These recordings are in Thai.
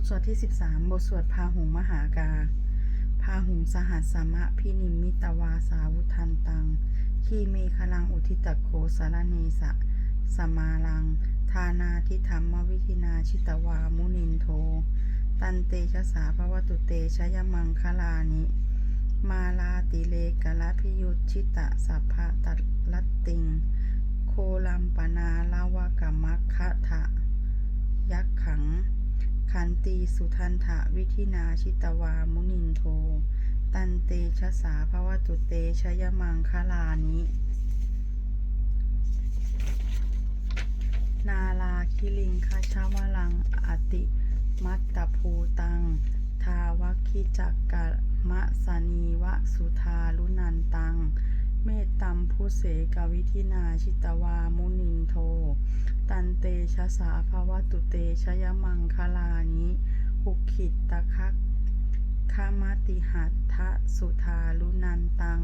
ทสวดที่ 13 บทสวดพาหุงมหากา พาหุงสหัสสมะพินิมิตวาสาวุทันตัง ขีเมคลังอุทิตโคสารเนสะ สมาลัง ทานาทิธรรมวิธินาชิตวามุนินโท ตันเตชะสาภวตุเตชยมังคลานิ มาลาติเลกะละพิยุตชิตะสัพพะตัดลัตติง โคลัมปนาลาวกะมัคคะทะยักขัง ขันตีสุทันถะวิธินาชิตวามุนินโท ตันเตชะสาภวตุเตชยมังคลานิ นาลาคิลิงคาชาวลังอติมัตตภูตัง ทาวคิจักกะมะสนีวะสุธาลุนันตัง เมตตัมพุเสกวิธินาชิตวามุนินโท ตันเตชะสาภวตุเตชยมังคลานิ อุคิตตะคักขามติหัตทะสุธาลุนันตัง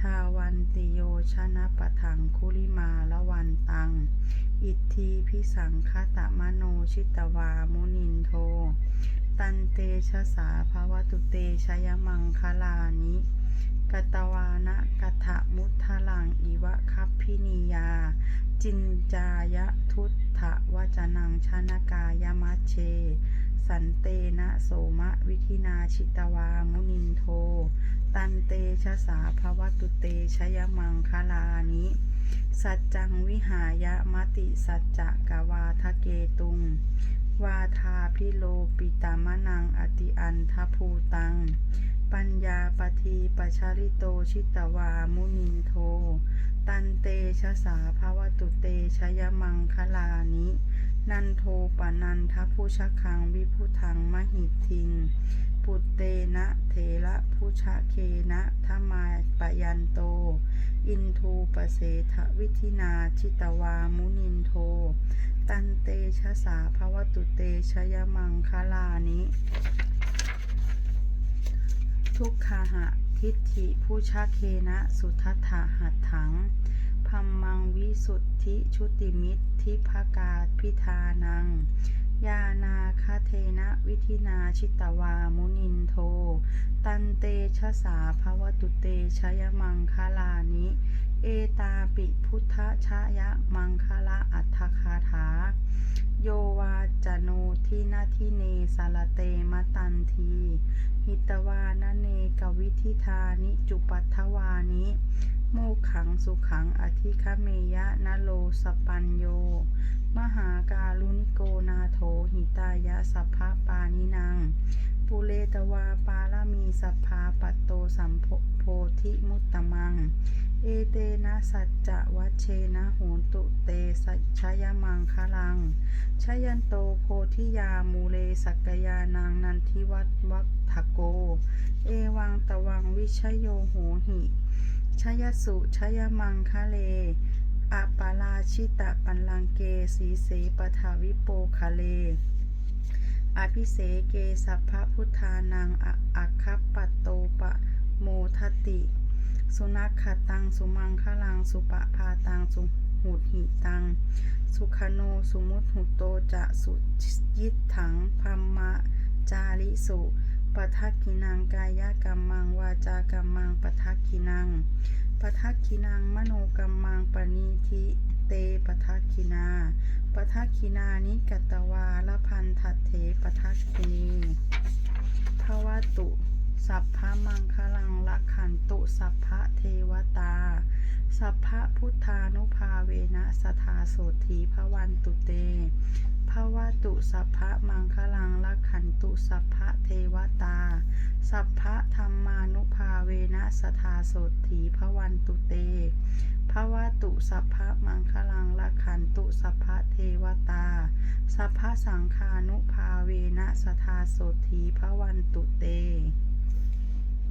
ทาวันติโยชนะปะถังคุลิมาละวันตัง อิทธีพิสังคตะมโนชิตวามุนินโท ตันเตชะสาภวตุเตชยมังคลานิกตวานะกะทะมุทะลังอิวะคัพพินียา จินจายะทุตถวจนังชนกายมัชเช สันเตนะโสมะวิธินาชิตวามุนินโท ตันเตชะสาภวตุเตชยมังคลานิ สัจจังวิหายะมติสัจจะกวาทะเกตุง วาทาพิโลปิตามะนังอติอันทภูตัง ปัญญาปทีปชาริโตชิตวามุนินโท ตันเตชะสาภวตุเตชยมังคลานิ นันโทปนันทพุชคังวิพุทังมหิทิง ปุตเตนะเถระพุชเคนะธมาปยันโต อินทูปเสทวิธินาชิตวามุนินโท ตันเตชะสาภวตุเตชยมังคลานิทุกขาหะทิฏฐิผู้ชาเคนะสุทัฏฐาหัตถัง พัมมังวิสุทธิชุติมิตรทิภกาพิธานัง ยานาคาเทนะวิธินาชิตวามุนินโท ตันเตชะสาภวตุเตชยมังคลานิ เอตาปิพุทธชยะมังคละอัฏฐคาถา โยวาจโนทินาทิเนสารเตมตันที หิตวานเนกวิธิธานิจุปัทวานิ ขังสุขังอธิคเมยะนโลสปัญโย มหาการุณิโกนาโถหิตายะสัพพะปานินังปุเรตวาปาลามีสัพพาปัตโตสัมโพธิมุตตมัง เอเตนะสัจจะวัชเชนะโหนตุเตสัชยมังคลัง ชยันโตโพธิยามูเลสักยานางนันทิวัตวัฏโก เอวังตวังวิชโยโหหิ ชยสุชยมังคะเลอปาลาชิตะปันลังเกสีเสปทาวิโปคะเล อภิเสเกสัพพพุทธานังอะอัคคปัตโตปะโมทติ สุนัขขตัง สุมังคลัง สุปะพาตัง สุหุดหิตัง สุขโน สุมุตหุโตจะสุยิตถังพัมมะจาริสุ ปทักขินังกายกรรมังวาจากรรมังปทักขินังปทักขินังมโนกรรมังปณีทิเตปทักขินาปทักขินานิกัตวาละพันทัตเถปทักขินีภวตุ สัพพะมังคลังละขันตุสัพพะเทวตา สัพพะพุทธานุภาเวนะสทาโสธีพระวันตุเต ภวตุสัพพะมังคลังละขันตุสัพพะเทวตา สัพพะธรรมานุภาเวนะสทาโสธีพระวันตุเตภวตุสัพพะมังคลังละขันตุสัพพะเทวตา สัพพะสังฆานุภาเวนะสทาโสธีพระวันตุเต